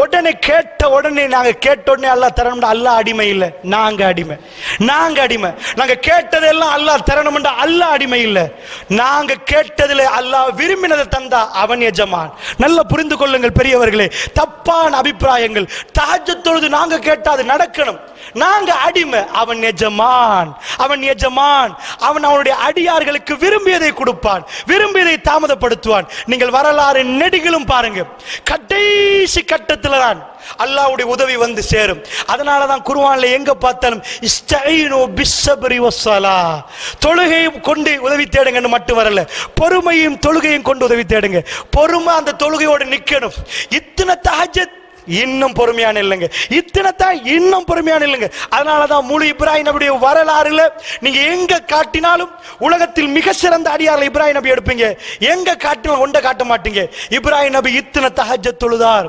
உடனே கேட்ட உடனே நாங்க கேட்ட உடனே அல்லாஹ் தரணும் அல்லா அடிமை இல்லை. நாங்க அடிமை. நாங்க அடிமை. நாங்க கேட்டதெல்லாம் அல்லாஹ் தரணும் அல்லா அடிமை இல்லை. நாங்க கேட்டதுல அல்லாஹ் விரும்பினதை தந்தா அவன் எஜமான். நல்லா புரிந்து கொள்ளுங்கள் பெரியவர்களே. தப்பான அபிப்பிராயங்கள். தாஜத்தொழுது தொழுது நாங்க கேட்டா அது நடக்கணும். நாங்க அடிமை. அவன் எஜமான். அவன் எஜமான். அவன் அவனுடைய அடியார்களுக்கு விரும்பியதை கொடுப்பான். விரும்பியதை தாமதப்படுத்துவான். நீங்கள் வரலாறு நெடுகிலும் பாருங்க. கடைசி கட்டத்தில் தான் அல்லாவுடைய உதவி வந்து சேரும். அதனால தான் குருவான்ல எங்க பார்த்தாலும் இஸ்தஈனு பிஸ்ஸப்ரி வஸ்ஸலா. தொழுகையும் கொண்டு உதவி தேடுங்கன்னு மட்டும் வரல. பொறுமையும் தொழுகையும் கொண்டு உதவி தேடுங்க. பொறுமை அந்த தொழுகையோடு நிக்கணும். இத்தனை தஹஜ்ஜத் இன்னும் பொறுமையான இல்லைங்க. இத்தனை தான் இன்னும் பொறுமையான இல்லைங்க. அதனால தான் முழு இப்ராஹிம் நபியுடைய வரலாறுல நீங்க எங்க காட்டினாலும் உலகத்தில் மிக சிறந்த அடியார்கள் இப்ராஹிம் நபி எடுப்பீங்க. எங்க காட்டினாலும் ஒன்றை காட்ட மாட்டீங்க. இப்ராஹிம் நபி இத்தனை தகஜ தொழுதார்.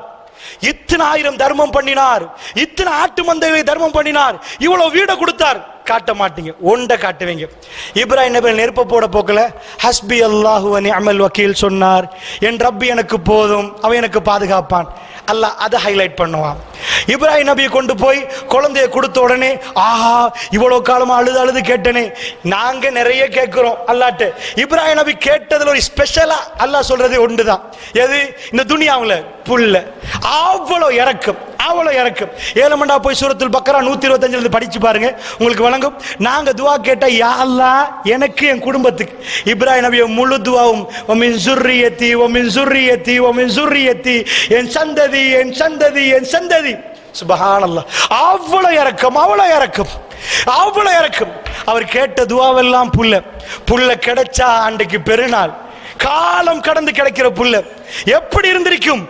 இத்தனை ஆயிரம் தர்மம் பண்ணினார். இத்தனை ஆட்டு மந்தையை தர்மம் பண்ணினார். இவ்வளவு வீடை கொடுத்தார். காட்ட மாட்டீங்க. ஒன்றை காட்டுவீங்க. இப்ராஹிம் நபி நெருப்ப போட போக்கல. ஹஸ்பி அல்லாஹுவனி அமல் வக்கீல் சொன்னார். என் ரப்பி எனக்கு போதும். அவன் எனக்கு பாதுகாப்பான். அல்லாஹ் அதை ஹைலைட் பண்ணுவான். இப்ராஹிம் நபியை கொண்டு போய் குழந்தைய கொடுத்த உடனே ஆஹா இவ்வளவு காலமா அழுது அழுது கேட்டனே நாங்க நிறைய கேட்குறோம் அல்லாட்டு. இப்ராஹிம் நபி கேட்டதில் ஒரு ஸ்பெஷலா அல்லாஹ் ஒன்று தான் எது? இந்த துணியாவில் புல்ல. அவ்வளவு இறக்கும் அவ்வளவு இறக்கும். ஏழமண்டா போய் சூரத்தில் பக்கரா நூத்தி இருபத்தஞ்சிலிருந்து படித்து படிச்சு பாருங்க உங்களுக்கு வழங்கும். நாங்க துவா கேட்டா யா எனக்கு என் குடும்பத்துக்கு. இப்ராஹிம் நபியை முழு துவாவும் ஒமின் சுர்ரியத்தி ஒமின் சுர்ரியத்தி ஒமின் சுர்ரியத்தி என் சந்ததி என் சந்ததி என் சந்ததி. சுபஹானல்லாஹ் அவ்வளவு இறக்கம் அவ்வளவு இறக்கம். அவ்வளவு இறக்கம். அவர் கேட்ட துவாவெல்லாம் புல்ல. புல்ல கிடைச்சா அன்றைக்கு பெருநாள். காலம் கடந்து கிடைக்கிற புல்ல. எப்படி இருந்திருக்கும்?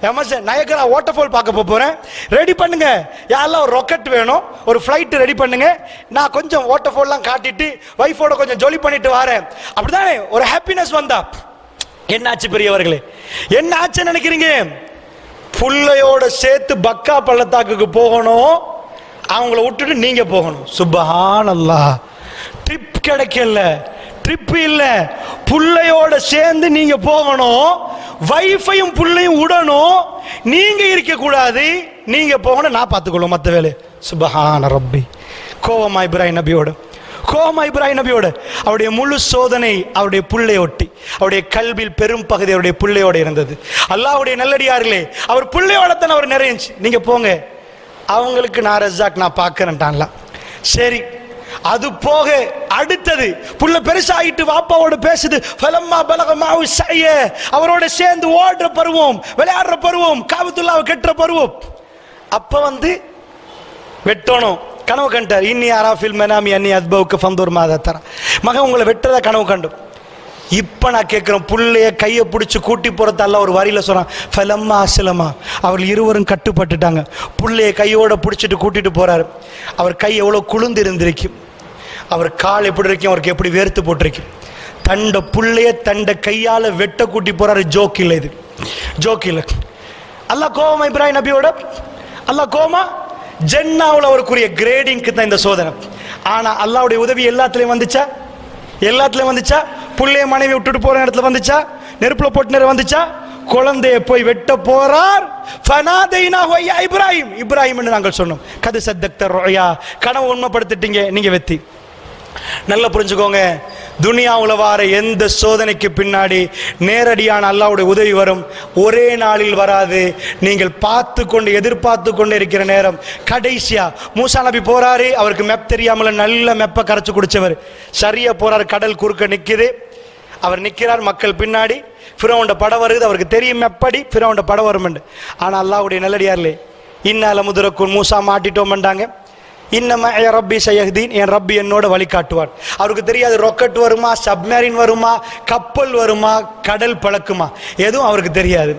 எமர்ஜன் நயகரா வாட்டர்ஃபால் பார்க்க போகிறேன் ரெடி பண்ணுங்க. யாரெல்லாம் ஒரு ராக்கெட் வேணும் ஒரு ஃப்ளைட் ரெடி பண்ணுங்க. நான் கொஞ்சம் வாட்டர்ஃபால்லாம் காட்டிட்டு ஒய்ஃபோட கொஞ்சம் ஜொலி பண்ணிட்டு வரேன். அப்படிதானே? ஒரு ஹாப்பினஸ் வந்தா. என்னாச்சு பெரியவர்களே? என்ன ஆச்சுன்னு நினைக்கிறீங்க? புள்ளையோட சேர்த்து பக்கா பள்ளத்தாக்குக்கு போகணும். அவங்கள விட்டுட்டு நீங்க போகணும். சுபஹானல்லாஹ் ட்ரிப் கிடைக்கல. ட்ரிப் இல்ல. புள்ளையோட சேர்ந்து நீங்க போகணும். வைஃபையும் புள்ளையும் விடணும் நீங்க இருக்க கூடாது நீங்க போகணும். நான் பார்த்துக்கொள்ளும் மற்ற வேலை. சுபஹான ரப்பி. கோவமா இப்ராஹிம் நபியோட. கோமா இப்ராஹிம் நபியோட. அவருடைய முழு சோதனை அவருடைய புள்ளையொட்டி. அவருடைய கல்வியில் பெரும் பகுதி அவருடைய பிள்ளையோட இருந்தது. அல்லாவுடைய நல்லடியார்களே அவர் பிள்ளையோட தான் அவர் நிறைஞ்சி நீங்க போங்க. அவங்களுக்கு நான் ரஜாக் நான் பார்க்கறேன்ட்டான்லாம். சரி அது போக அடுத்தது புள்ள பெருசாகிட்டு வாப்பாவோட பேசுது பலம்மா பலகமாவு செய்ய அவரோட சேர்ந்து ஓடுற பருவம் விளையாடுற பருவம் காபத்துல்லாவை கெட்டுற பருவம். அப்ப வந்து வெட்டணும். கனவு கண்டார். இன்னி அராஃபில் மெனாமி அன்னி அத்பவுக்கு ஃபந்தூர் மாதா தர மகன் உங்களை வெட்டுறதா கனவு கண்டும் இப்போ நான் கேட்குறேன் புள்ளைய கையை பிடிச்சி கூட்டி போகிறதால ஒரு வரியில் சொல்கிறான் ஃபலம்மா அசலமா அவர்கள் இருவரும் கட்டுப்பட்டுட்டாங்க. புள்ளைய கையோடு பிடிச்சிட்டு கூட்டிட்டு போகிறாரு அவர் கை எவ்வளோ குளிர்ந்து இருந்திருக்கும். அவர் கால் எப்படி இருக்கும் அவருக்கு எப்படி வேர்த்து போட்டிருக்கு. தண்ட புள்ளைய தண்ட கையால வெட்ட கூட்டி போறாரு ஜோக் இல்லை இது. ஜோக் இல்லை அல்லாஹ் கோவமா இப்ராஹிம் நபியோட? அல்லாஹ் கோமா ஜென்னாவில் அவருக்குரிய கிரேடிங்க்கு தான் இந்த சோதனை. ஆனா அல்லாவுடைய உதவி எல்லாத்துலயும் வந்துச்சா? எல்லாத்துலயும் வந்துச்சா? புள்ளைய மனைவி விட்டுட்டு போற இடத்துல வந்துச்சா? நெருப்புல போட்டு நேரம் வந்துச்சா? குழந்தைய போய் வெட்ட போறார். இப்ராஹிம். இப்ராஹிம் நாங்கள் சொன்னோம். கது சத்தக்தர் ரோயா. கனவு உண்மைப்படுத்திட்டீங்க நீங்க வெத்தி. நல்லா புரிஞ்சுக்கோங்க. துனியாவில் வார எந்த சோதனைக்கு பின்னாடி நேரடியான அல்லாஹ்வுடைய உதவி வரும். ஒரே நாளில் வராது. நீங்கள் பார்த்து கொண்டு எதிர்பார்த்து கொண்டு இருக்கிற நேரம். கடைசியா மூசா நபி போறாரு. அவருக்கு மெப் தெரியாமல் நல்ல மெப்ப கரைச்சு குடிச்சவர். சரியா போறாரு. கடல் குறுக்க நிற்குது அவர் நிற்கிறார் மக்கள் பின்னாடி. ஃபிரோண்ட படம் வருது. அவருக்கு தெரியும் எப்படி ஃபிரோண்ட படம் வரும் ஆனால் அல்லாஹ்வுடைய நல்லடியார்லே இன்னால முதுரக்குள் மூசா மாட்டிட்டோம்ண்டாங்க இன்னம என் ரப்பி சையஹ்தீன் என் ரப்பி என்னோட வழிகாட்டுவார் அவருக்கு தெரியாது ராக்கெட் வருமா சப்மேரின் வருமா கப்பல் வருமா கடல் பழக்குமா. எதுவும் அவருக்கு தெரியாது.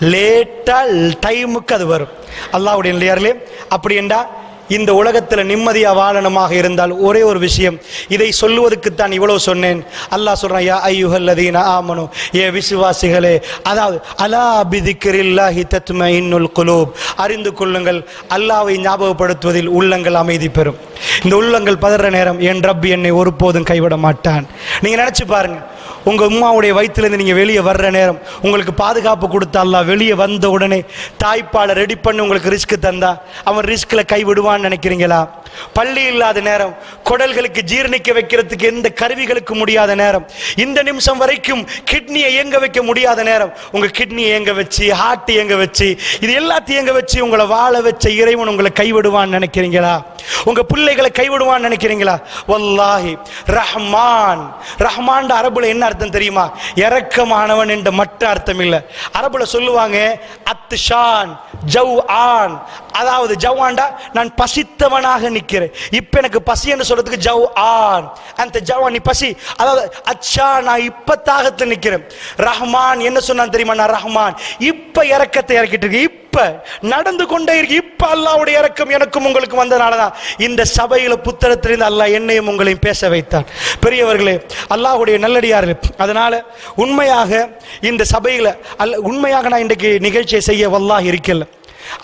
லேட்டாக டைமுக்கு அது வரும். அல்லாவுடைய நிலையார்களே அப்படி என்றா இந்த உலகத்தில் நிம்மதியாக வாழணுமாக இருந்தால் ஒரே ஒரு விஷயம். இதை சொல்லுவதற்கு தான் இவ்வளவு சொன்னேன். அல்லாஹ் சொல்றான் யா ஐயுஹல்லதீன ஆமனு ஏ விசுவாசிகளே அதாவது அலா பிதிக்கரில்லாஹி தத்ம இன்னுல் குலூப். அறிந்து கொள்ளுங்கள் அல்லாவை ஞாபகப்படுத்துவதில் உள்ளங்கள் அமைதி பெறும். இந்த உள்ளங்கள் பதற நேரம் என் ரப் என்னை ஒருபோதும் கைவிட மாட்டான். நீங்கள் நினச்சி பாருங்க உங்கள் உம்மாவுடைய வயிற்றுலேருந்து நீங்கள் வெளியே வர்ற நேரம் உங்களுக்கு பாதுகாப்பு கொடுத்தா அல்லாஹ் வெளியே வந்த உடனே தாய்ப்பாலை ரெடி பண்ணி உங்களுக்கு ரிஸ்க் தந்தா அவன் ரிஸ்கில் கை விடுவான்னு நினைக்கிறீங்களா? பள்ளி இல்லாத நேரம் குடல்களுக்கு ஜீரணிக்க வைக்கிறதுக்கு எந்த கருவிகளுக்கு முடியாத நேரம் இந்த நிமிஷம் வரைக்கும் கிட்னியை இயங்க வைக்க முடியாத நேரம் உங்க கிட்னியை இயங்க வச்சு ஹார்ட் இயங்க வச்சு இது எல்லாத்தையும் இயங்க வச்சு உங்களை வாழ வச்ச இறைவன் உங்களை கைவிடுவான்னு நினைக்கிறீங்களா? உங்க பிள்ளைகளை கைவிடுவான்னு நினைக்கிறீங்களா? வல்லாஹி ரஹ்மான். ரஹ்மான் அரபுல என்ன அர்த்தம் தெரியுமா? இறக்கமானவன் என்ற மட்டும் அர்த்தம் இல்லை. அரபுல சொல்லுவாங்க அத்ஷான் ஜவ் ஆன் அதாவது ஜவான்டா நான் பசித்தவனாக நிற்கிறேன் இப்போ எனக்கு பசி என்று சொல்றதுக்கு ஜவ் ஆன். அந்த ஜவான் நீ பசி. அதாவது அச்சா நான் இப்ப தாகத்தில் நிற்கிறேன் ரஹ்மான் என்ன சொன்னான் தெரியுமா? நான் ரஹ்மான். இப்ப இறக்கத்தை இறக்கிட்டு இருக்கு இப்ப நடந்து கொண்டே இருக்கு இப்ப அல்லாவுடைய இறக்கம் எனக்கும் உங்களுக்கு வந்தனாலதான். இந்த சபையில புத்தகத்திலிருந்து அல்லாஹ் என்னையும் உங்களையும் பேச வைத்தான். பெரியவர்களே அல்லாஹ்வுடைய நல்லடியார்கள் அதனால உண்மையாக இந்த சபையில அல்ல உண்மையாக நான் இன்றைக்கு நிகழ்ச்சியை செய்ய வல்லாக இருக்கல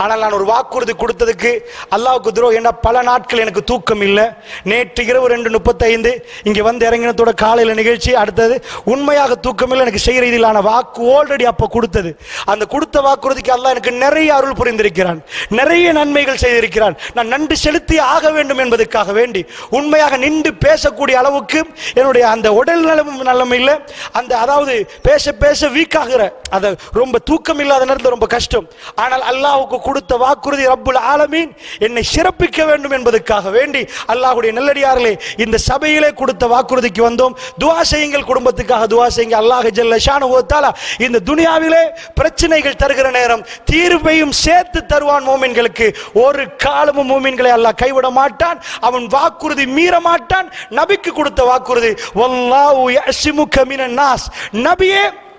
ஆனால் நான் ஒரு வாக்குறுதி கொடுத்ததுக்கு அல்லாவுக்கு துரோகம். என்ன பல நாட்கள் எனக்கு தூக்கம் இல்லை. நேற்று இரவு ரெண்டு முப்பத்தைந்து இங்கே வந்து இறங்கினத்தோட காலையில் நிகழ்ச்சி அடுத்தது உண்மையாக தூக்கம் இல்லை எனக்கு செய்கிற இதிலான வாக்கு ஆல்ரெடி அப்போ கொடுத்தது. அந்த கொடுத்த வாக்குறுதிக்கு அல்லா எனக்கு நிறைய அருள் புரிந்திருக்கிறான். நிறைய நன்மைகள் செய்திருக்கிறான். நான் நன்றி செலுத்தி ஆக வேண்டும் என்பதற்காக வேண்டி உண்மையாக நின்று பேசக்கூடிய அளவுக்கு என்னுடைய அந்த உடல் நலம் நலம் இல்லை. அந்த அதாவது பேச பேச வீக்காகிற அதை ரொம்ப தூக்கம் இல்லாத நேரத்தில் ரொம்ப கஷ்டம். ஆனால் அல்லாவுக்கு அல்லாஹ்வுக்கு கொடுத்த வாக்குறுதி ரப்புல் ஆலமீன். என்னை சிறப்பிக்க வேண்டும் என்பதற்காக வேண்டி அல்லாஹுடைய நல்லடியார்களே இந்த சபையிலே கொடுத்த வாக்குறுதிக்கு வந்தோம். துவா செய்யுங்கள் குடும்பத்துக்காக துவா செய்யுங்க அல்லாஹ் ஜல்லஷான ஷானு இந்த துனியாவிலே பிரச்சனைகள் தருகிற நேரம் தீர்வையும் சேர்த்து தருவான் மோமின்களுக்கு. ஒரு காலமும் மோமின்களை அல்லாஹ் கைவிட மாட்டான். அவன் வாக்குறுதி மீற மாட்டான். நபிக்கு கொடுத்த வாக்குறுதி வல்லாஹு யஸ்முக மினன் நாஸ். நபியே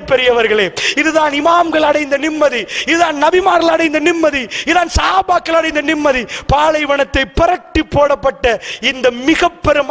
பெரியவர்களே இதுதான் இமாம்கள் அடைந்த நிம்மதி. இதுதான் நபிமார்கள் அடைந்த நிம்மதி. இதுதான் சாபாக்கள் அடைந்த நிம்மதி. பாலைவனத்தை புரட்டி போடப்பட்ட இந்த மிக பெரும்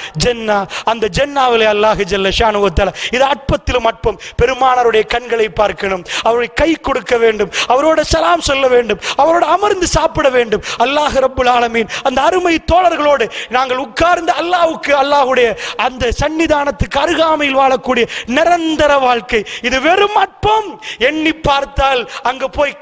ஜென்னா அந்த ஜென்னாவிலே அல்லாஹ் ஜல்ல ஷானுவ இது அற்பத்திலும் அற்பம். பெருமானருடைய கண்களை பார்க்கணும். அவரை கை கொடுக்க வேண்டும். அவரோட சலாம் சொல்ல வேண்டும். அவரோட அமர்ந்து சாப்பிட வேண்டும். அல்லாஹ் ரப்புல் ஆலமீன் அந்த அருமை தோழர்களோடு நாங்கள் உட்கார்ந்து அல்லாஹுக்கு அல்லாஹுடைய அந்த சன்னிதானத்துக்கு அருகாமையில் வாழக்கூடிய நிரந்தர வாழ்க்கை. இது வெறும் அற்பம். எண்ணி பார்த்தால் அங்க போய்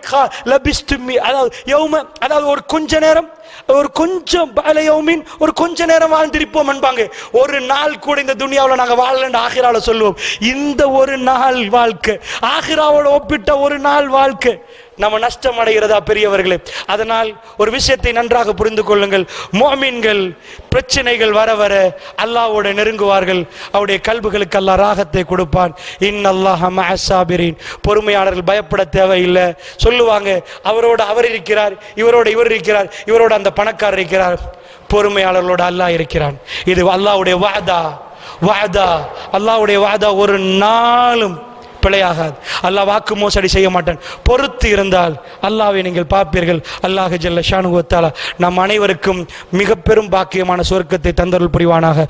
லபிஸ்துமி அதாவது யௌம அதாவது ஒரு கொஞ்ச நேரம் ஒரு கொஞ்சம் பலையோமின் ஒரு கொஞ்ச நேரம் வாழ்ந்திருப்போம் என்பாங்க ஒரு நாள் கூட இந்த துனியாவில் நாங்க வாழலன்னு ஆகிராவில் சொல்லுவோம். இந்த ஒரு நாள் வாழ்க்கை ஆகிராவோட ஒப்பிட்ட ஒரு நாள் வாழ்க்கை. நம்ம நஷ்டம் அடைகிறதா பெரியவர்களே? அதனால் ஒரு விஷயத்தை நன்றாக புரிந்து கொள்ளுங்கள். மோமீன்கள் பிரச்சனைகள் வர வர அல்லாவோட நெருங்குவார்கள். அவருடைய கல்புகளுக்கு அல்லா ராகத்தை கொடுப்பான். இன் அல்லாஹ் மஹசாபிரின் பொறுமையாளர்கள் பயப்பட தேவையில்லை. சொல்லுவாங்க அவரோட அவர் இருக்கிறார் இவரோட இவர் இருக்கிறார் இவரோட அந்த பணக்காரர் இருக்கிறார். பொறுமையாளர்களோட அல்லாஹ் இருக்கிறான். இது அல்லாவுடைய வாதா. வாதா. அல்லாவுடைய வாதா ஒரு நாளும் பிழையாகாது. அல்லாஹ் வாக்கு மோசடி செய்ய மாட்டான். பொறுத்து இருந்தால் அல்லாவை நீங்கள் பார்ப்பீர்கள். அல்லாஹ் ஜல்ல ஷானுவத்தாலா நம் அனைவருக்கும் மிக பெரும் பாக்கியமான சொர்க்கத்தை தந்தருள் புரிவானாக.